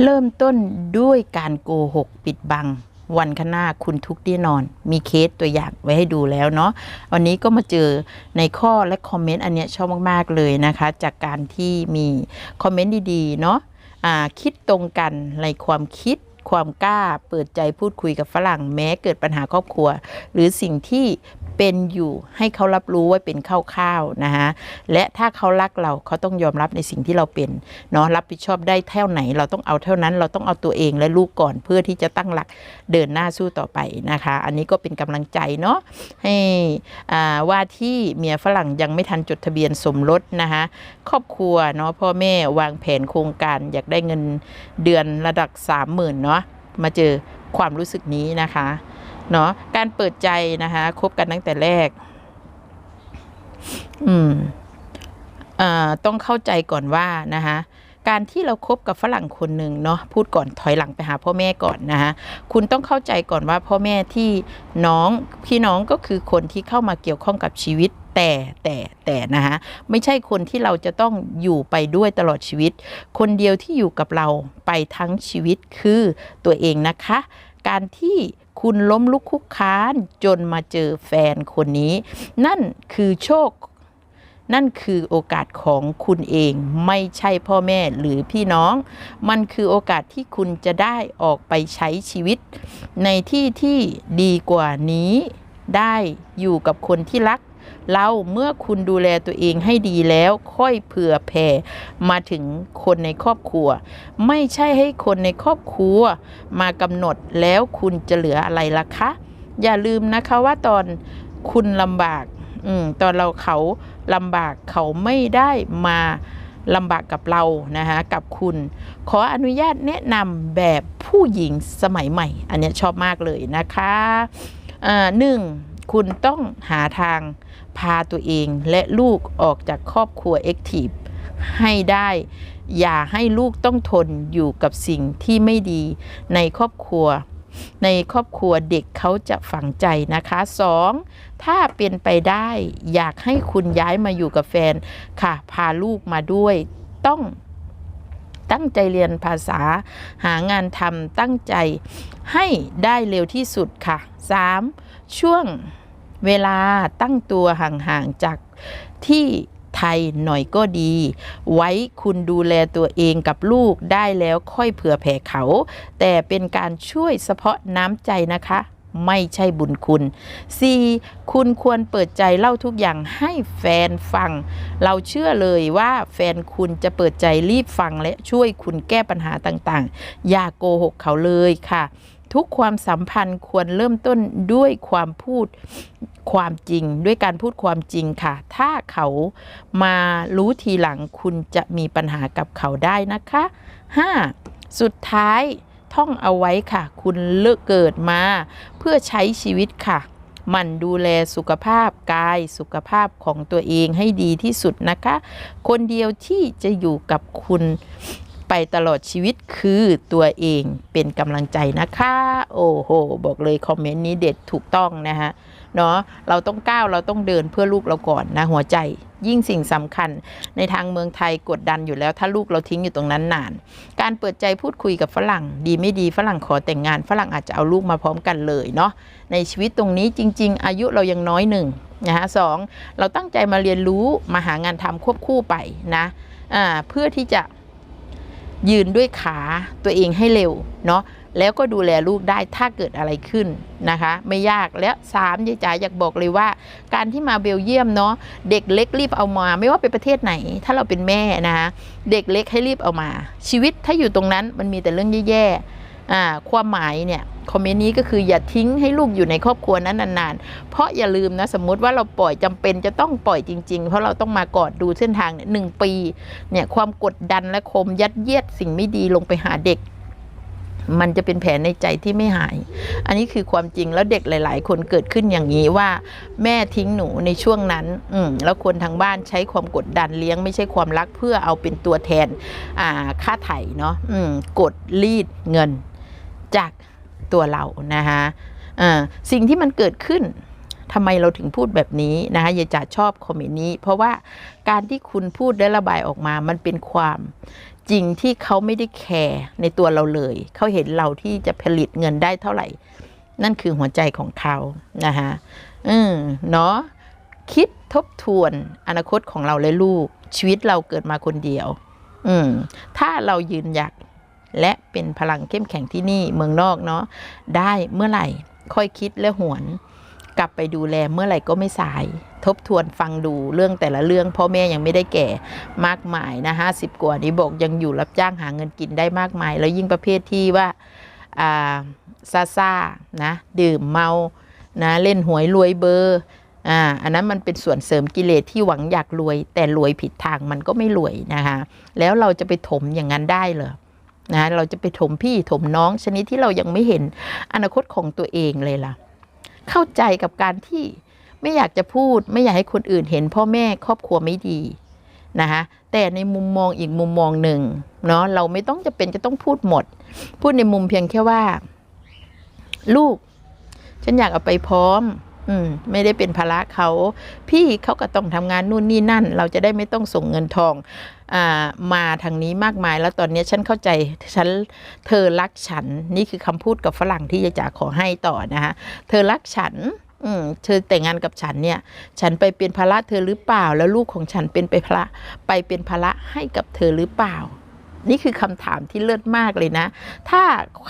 เริ่มต้นด้วยการโกหกปิดบัง วันข้างหน้าคุณทุกข์แน่นอน มีเคสตัวอย่างไว้ให้ดูแล้วเนาะวันนี้ก็มาเจอในข้อและคอมเมนต์อันเนี้ยชอบมากๆเลยนะคะ จากการที่มีคอมเมนต์ดีๆเนาะอ่าคิดตรงกันในความคิดความกล้าเปิดใจพูดคุยกับฝรั่งแม้เกิดปัญหาครอบครัว หรือสิ่งที่ เป็นอยู่ให้เขารับรู้ว่าเป็นข้าวๆนะคะและถ้าเขารักเราเขาต้องยอมรับในสิ่งที่เราเป็นเนาะรับผิดชอบได้เท่าไหน เราต้องเอาเท่านั้นเราต้องเอาตัวเองและลูกก่อนเพื่อที่จะตั้งหลักเดินหน้าสู้ต่อไปนะคะ อันนี้ก็เป็นกำลังใจเนาะให้อ่าว่าที่เมียฝรั่งยังไม่ทันจดทะเบียนสมรสนะคะครอบครัวเนาะพ่อแม่วางแผนโครงการอยากได้เงินเดือนระดับสามหมื่นเนาะมาเจอความรู้สึกนี้นะคะ เนาะการเปิดใจนะคะคบกันตั้งแต่แรก อืมอ่าต้องเข้าใจก่อนว่านะคะการที่เราครบกับฝรั่งคนหนึ่งเนาะพูดก่อนถอยหลังไปหาพ่อแม่ก่อนนะคะคุณต้องเข้าใจก่อนว่าพ่อแม่ที่น้องพี่น้องก็คือคนที่เข้ามาเกี่ยวข้องกับชีวิตแต่แต่แต่นะคะไม่ใช่คนที่เราจะต้องอยู่ไปด้วยตลอดชีวิต คนเดียวที่อยู่กับเราไปทั้งชีวิตคือตัวเองนะคะ การที่ คุณล้มลุกคุกค้านจนมาเจอแฟนคนนี้ นั่นคือโชค นั่นคือโอกาสของคุณเองไม่ใช่พ่อแม่หรือพี่น้อง มันคือโอกาสที่คุณจะได้ออกไปใช้ชีวิต ในที่ที่ดีกว่านี้ ได้อยู่กับคนที่รัก เราเมื่อคุณดูแลตัวเองให้ดีแล้ว ค่อยเผื่อแผ่มาถึงคนในครอบครัว ไม่ใช่ให้คนในครอบครัว มากำหนดแล้วคุณจะเหลืออะไรล่ะคะ อย่าลืมนะคะว่าตอนคุณลำบากอตอนเราเขาลำบากเขาไม่ได้มาลำบากกับเรานะคะกับคุณ ขออนุญาตแนะนำแบบผู้หญิงสมัยใหม่ อันนี้ชอบมากเลยนะคะหนึ่งคุณต้องหาทาง พาตัวเองและลูกออกจากครอบครัวเอ็กทีฟให้ได้ อย่าให้ลูกต้องทนอยู่กับสิ่งที่ไม่ดีในครอบครัว ในครอบครัวเด็กเขาจะฝังใจนะคะสองถ้าเป็นไปได้อยากให้คุณย้ายมาอยู่กับแฟนค่ะ พาลูกมาด้วยต้องตั้งใจเรียนภาษา หางานทำตั้งใจให้ได้เร็วที่สุดค่ะ 3. ช่วง เวลาตั้งตัวห่างๆจากที่ไทยหน่อยก็ดี ไว้คุณดูแลตัวเองกับลูกได้แล้วค่อยเผื่อแผ่เขา แต่เป็นการช่วยเฉพาะน้ำใจนะคะ ไม่ใช่บุญคุณ 4. คุณควรเปิดใจเล่าทุกอย่างให้แฟนฟัง เราเชื่อเลยว่าแฟนคุณจะเปิดใจรีบฟังและช่วยคุณแก้ปัญหาต่างๆ อย่าโกหกเขาเลยค่ะ ทุกความสัมพันธ์ควรเริ่มต้นด้วยความพูดความจริง ด้วยการพูดความจริงค่ะ ถ้าเขามารู้ทีหลังคุณจะมีปัญหากับเขาได้นะคะ 5. สุดท้ายท่องเอาไว้ค่ะ คุณเลิกเกิดมา เพื่อใช้ชีวิตค่ะ มันดูแลสุขภาพกายสุขภาพของตัวเองให้ดีที่สุดนะคะ คนเดียวที่จะอยู่กับคุณ ไปตลอดชีวิตคือตัวเองเป็นกำลังใจนะคะ โอ้โห บอกเลยคอมเมนต์นี้เด็ดถูกต้องนะฮะเนาะเราต้องก้าวเราต้องเดินเพื่อลูกเราก่อนนะหัวใจ ยิ่งสิ่งสำคัญ ในทางเมืองไทยกดดันอยู่แล้ว ถ้าลูกเราทิ้งอยู่ตรงนั้นนาน การเปิดใจพูดคุยกับฝรั่ง ดีไม่ดีฝรั่งขอแต่งงานฝรั่งอาจจะเอาลูกมาพร้อมกันเลยเนาะในชีวิตตรงนี้จริง ๆ อายุเรายังน้อยหนึ่งนะคะสองเราตั้งใจมาเรียนรู้มาหางานทำควบคู่ไปนะอ่าเพื่อที่จะ ยืนด้วยขาตัวเองให้เร็วเนาะแล้วก็ดูแลลูกได้ถ้าเกิดอะไรขึ้นนะคะ ไม่ยากแล้วสามยายจ๋าอยากบอกเลยว่า การที่มาเบลเยียมเนาะเด็กเล็กรีบเอามา ไม่ว่าเป็นประเทศไหน ถ้าเราเป็นแม่นะคะเด็กเล็กให้รีบเอามา ชีวิตถ้าอยู่ตรงนั้นมันมีแต่เรื่องแย่ๆ ความหมายเนี่ยคอมเมนต์นี้ก็คืออย่าทิ้งให้ลูกอยู่ในครอบครัวนั้นนานๆ เพราะอย่าลืมนะสมมุติว่าเราปล่อยจำเป็นจะต้องปล่อยจริง ๆ เพราะเราต้องมากอดดูเส้นทางเนี่ยหนึ่งปีเนี่ยความกดดันและคมยัดเยียดสิ่งไม่ดีลงไปหาเด็กมันจะเป็นแผลในใจที่ไม่หาย อันนี้คือความจริงแล้วเด็กหลาย ๆ คนเกิดขึ้นอย่างนี้ว่า แม่ทิ้งหนูในช่วงนั้น อืมแล้วคนทางบ้านใช้ความกดดันเลี้ยงไม่ใช่ความรักเพื่อเอาเป็นตัวแทน อ่า ค่าไถ่เนาะ อืม กดรีดเงิน จากตัวเรานะคะอ่าสิ่งที่มันเกิดขึ้นทำไมเราถึงพูดแบบนี้นะคะยายจ๋าชอบคอมเมนต์นี้ เพราะว่าการที่คุณพูดและระบายออกมามันเป็นความจริงที่เขาไม่ได้แคร์ในตัวเราเลย เขาเห็นเราที่จะผลิตเงินได้เท่าไหร่ นั่นคือหัวใจของเขานะคะอืมเนาะคิดทบทวนอนาคตของเราและลูก ชีวิตเราเกิดมาคนเดียว อืมถ้าเรายืนหยัด และเป็นพลังเข้มแข็งที่นี่เมืองนอกเนาะได้เมื่อไหร่ค่อยคิดและหวน กลับไปดูแลเมื่อไหร่ก็ไม่สาย ทบทวนฟังดูเรื่องแต่ละเรื่องพ่อแม่ยังไม่ได้แก่มากมายนะห้าสิบกว่านี้บอกยังอยู่รับจ้างหาเงินกินได้มากมาย แล้วยิ่งประเภทที่ว่าอ่าซาซานะดื่มเมานะเล่นหวยรวยเบอร์อ่าอันนั้นมันเป็นส่วนเสริมกิเลสที่หวังอยากรวย แต่รวยผิดทางมันก็ไม่รวยนะคะแล้วเราจะไปถมอย่างนั้นได้เหรอ นะเราจะไปถมพี่ถมน้องชนิดที่เรายังไม่เห็นอนาคตของตัวเองเลยล่ะ เข้าใจกับการที่ไม่อยากจะพูดไม่อยากให้คนอื่นเห็นพ่อแม่ครอบครัวไม่ดีนะคะแต่ในมุมมองอีกมุมมองหนึ่งเนาะเราไม่ต้องจะเป็นจะต้องพูดหมด พูดในมุมเพียงแค่ว่า ลูก ฉันอยากเอาไปพร้อม อืมไม่ได้เป็นภาระเขาพี่เขาก็ต้องทำงานนู่นนี่นั่น เราจะได้ไม่ต้องส่งเงินทองอ่ามาทางนี้มากมาย แล้วตอนนี้ฉันเข้าใจฉันเธอรักฉัน นี่คือคำพูดกับฝรั่งที่จะจ๋าขอให้ต่อนะคะเธอรักฉันอืมเธอแต่งงานกับฉันเนี่ย ฉันไปเป็นภาระเธอหรือเปล่า แล้วลูกของฉันเป็นไปภาระไปเป็นภาระให้กับเธอหรือเปล่า นี่คือคำถามที่เลิศมากเลยนะ ถ้า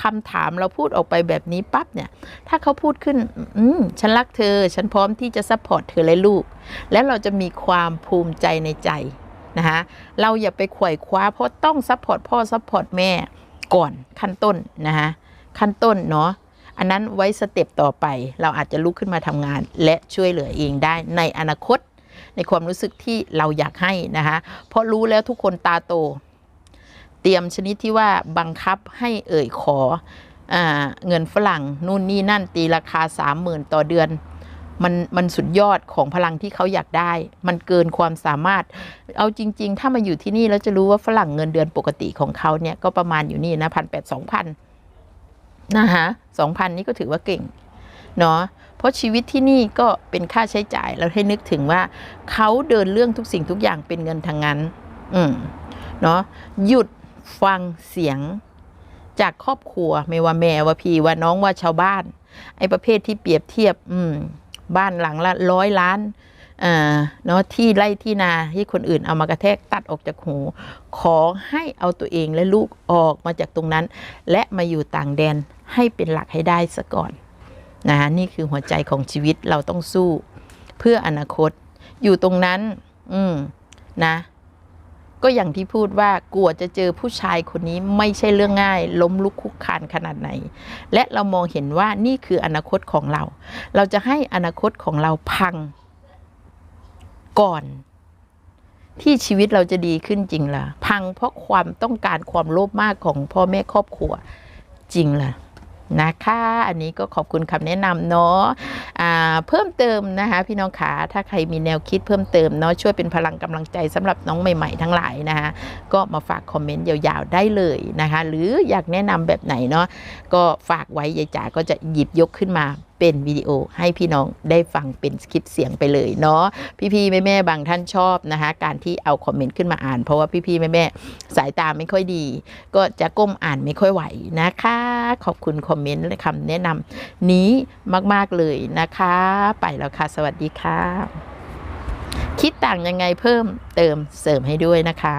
คำถามเราพูดออกไปแบบนี้ปั๊บเนี่ย ถ้าเขาพูดขึ้น อืม ฉันรักเธอ ฉันพร้อมที่จะซัพพอร์ตเธอและลูก แล้วเราจะมีความภูมิใจในใจนะคะเราอย่าไปขวายคว้าเพราะต้องซัพพอร์ตพ่อซัพพอร์ตแม่ก่อนขั้นต้นนะคะขั้นต้นเนาะอันนั้นไว้สเต็ปต่อไป เราอาจจะลุกขึ้นมาทำงาน และช่วยเหลือเองได้ในอนาคต ในความรู้สึกที่เราอยากให้นะคะเพราะรู้แล้วทุกคนตาโต เตรียมชนิดที่ว่าบังคับให้เอ่ยขออเงินฝรั่งนู่นนี่นั่นตีราคาสามหมื่นต่อเดือน มันมันสุดยอดของพลังที่เขาอยากได้ มันเกินความสามารถ เอาจริง ๆ ถ้ามาอยู่ที่นี่แล้วจะรู้ว่าฝรั่งเงินเดือนปกติของเขาเนี่ยก็ประมาณอยู่นี่นะพันแปดสองพันนะคะสองพันนี่ก็ถือว่าเก่งเนาะเพราะชีวิตที่นี่ก็เป็นค่าใช้จ่ายเราให้นึกถึงว่าเขาเดินเรื่องทุกสิ่งทุกอย่างเป็นเงินทางนั้น อืมเนาะหยุด ฟังเสียงจากครอบครัว ไม่ว่าแม่ว่าพี่ว่าน้องว่าชาวบ้าน ไอ้ประเภทที่เปรียบเทียบ อืม บ้านหลังละร้อยล้านอ่าเนาะที่ไร่ที่นาที่คนอื่นเอามากระแทกตัดออกจากหู ขอให้เอาตัวเองและลูกออกมาจากตรงนั้น และมาอยู่ต่างแดนให้เป็นหลักให้ได้ซะก่อนนะนี่คือหัวใจของชีวิตเราต้องสู้ เพื่ออนาคต อยู่ตรงนั้น อืมนะ ก็อย่างที่พูดว่ากลัวจะเจอผู้ชายคนนี้ไม่ใช่เรื่องง่าย ล้มลุกคุกคานขนาดไหน และเรามองเห็นว่านี่คืออนาคตของเรา เราจะให้อนาคตของเราพังก่อนที่ชีวิตเราจะดีขึ้นจริงล่ะ พังเพราะความต้องการความโลภมากของพ่อแม่ครอบครัวจริงล่ะ นะคะ อันนี้ก็ขอบคุณคำแนะนำเนาะเพิ่มเติมนะคะ พี่น้องขาถ้าใครมีแนวคิดเพิ่มเติมเนาะช่วยเป็นพลังกำลังใจสำหรับน้องใหม่ๆทั้งหลายนะคะก็มาฝากคอมเมนต์ยาวๆได้เลยนะคะ หรืออยากแนะนำแบบไหนเนาะก็ฝากไว้ยายจ๋าก็จะหยิบยกขึ้นมา เป็นวิดีโอให้พี่น้องได้ฟังเป็นคลิปเสียงไปเลยเนาะพี่ๆแม่ๆบางท่านชอบนะคะการที่เอาคอมเมนต์ขึ้นมาอ่าน เพราะว่าพี่ๆแม่ๆสายตาไม่ค่อยดี ก็จะก้มอ่านไม่ค่อยไหวนะคะ ขอบคุณคอมเมนต์และคำแนะนำนี้มากๆเลยนะคะ ไปแล้วค่ะ สวัสดีค่ะ คิดต่างยังไงเพิ่มเติมเสริมให้ด้วยนะคะ